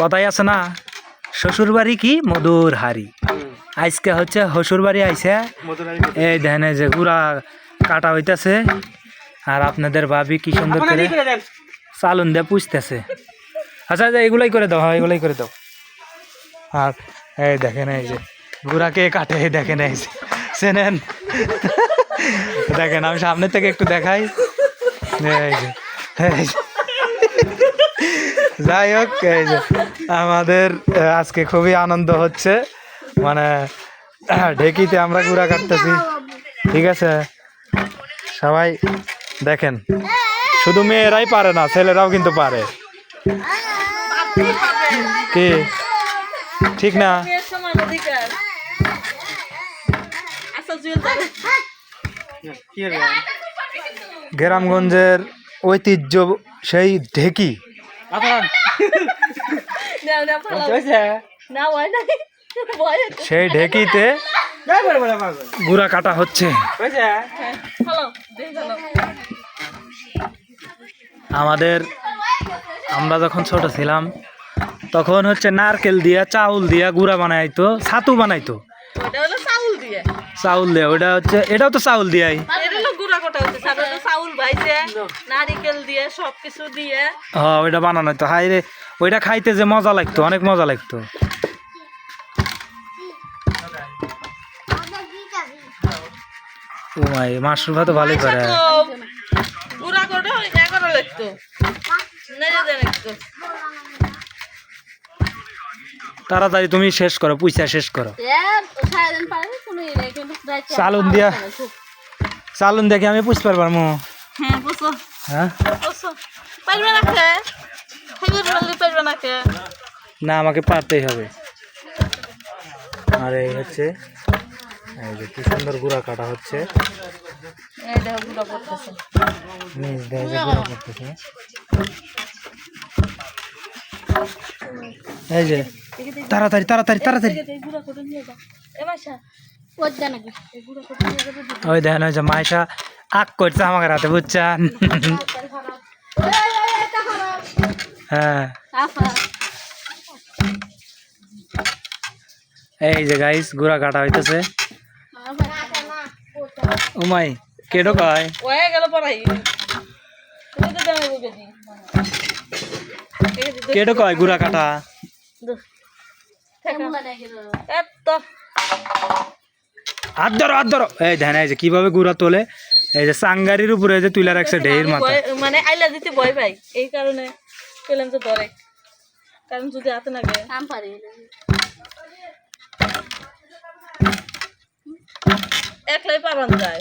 কথাই আছে না শ্বশুর বাড়ি কি? মধুর হাড়ি। আজকে হচ্ছে শ্বশুর বাড়ি আইসে এই দেখেন এই যে গুড়া কাটা হইতেছে আর আপনাদের ভাবি কি সুন্দর করে চালুন দিয়ে পুষতেছে। আচ্ছা আচ্ছা এগুলাই করে দাও হ্যাঁ এগুলাই করে দাও। আর এই দেখেন এই যে গুড়াকে কাটে দেখেন এই যে চেনেন? দেখেন আমি সামনে থেকে একটু দেখাই। এই যে। যাই হোক এই যে আমাদের আজকে খুবই আনন্দ হচ্ছে। মানে ঢেকিতে আমরা গুড়া কাটতেছি। ঠিক আছে? সবাই দেখেন শুধু মেয়েরাই পারে না ছেলেরাও কিন্তু পারে। কি? ঠিক না? গ্রামগঞ্জের ঐতিহ্য সেই ঢেকি। সেই ঢেকিতে গুড়া কাটা হচ্ছে হ্যাঁ, আমাদের আমরা যখন ছোট ছিলাম তখন হচ্ছে নারকেল দিয়া চাউল দিয়া গুড়া বানাইতো ছাতু বানাইতো। চাউল দিয়ে ওটা হচ্ছে এটাও তো চাউল দিয়াই এটা হলো গুঁড়া কটা হচ্ছে সাধারণত চাউল ভাইছে নারিকেল দিয়ে হ্যাঁ ওইটা বানানো হতো হাই রে ওইটা খাইতে যে মজা লাগতো অনেক মজা লাগতো ও মাই মাশরুম তো ভালোই করে তো করে লাগতো নেড়ে দেন একটু তাড়াতাড়ি তুমি শেষ করো পয়সা শেষ করো। ইয়ে চালুন দিয়া। চালুন দেখে আমি পুষতে পারব হ্যাঁ বুঝছ হ্যাঁ? না আমাকে পারতেই হবে। আর এই হচ্ছে এই যে কি সুন্দর গুঁড়া কাটা হচ্ছে। এই যে তাড়াতাড়ি তাড়াতাড়ি তাড়াতাড়ি। ওই দেখেন ওই যে মাইশা আগ করছে আমাকে রাতে বুঝছেন? হ্যাঁ। এই যে গাইস গুড়া কাটা হইতেছে। ও মাই কেডো কয়? ওয়ে গেল পড়াই। কেডো কয় গুড়া কাটা? হাত ধরো হাত ধরো। এই দেখেন এই যে কীভাবে গুড়া তোলে এই যে সাঙ্গারির উপরে যে তুলে রাখছে ঢের মাথা। ভয়- মানে আইলা দিতে ভয় পাই এই কারণে পেলাম তো ধরে। কারণ যদি হাতে না গে আম পারি একলাই পারান যায়।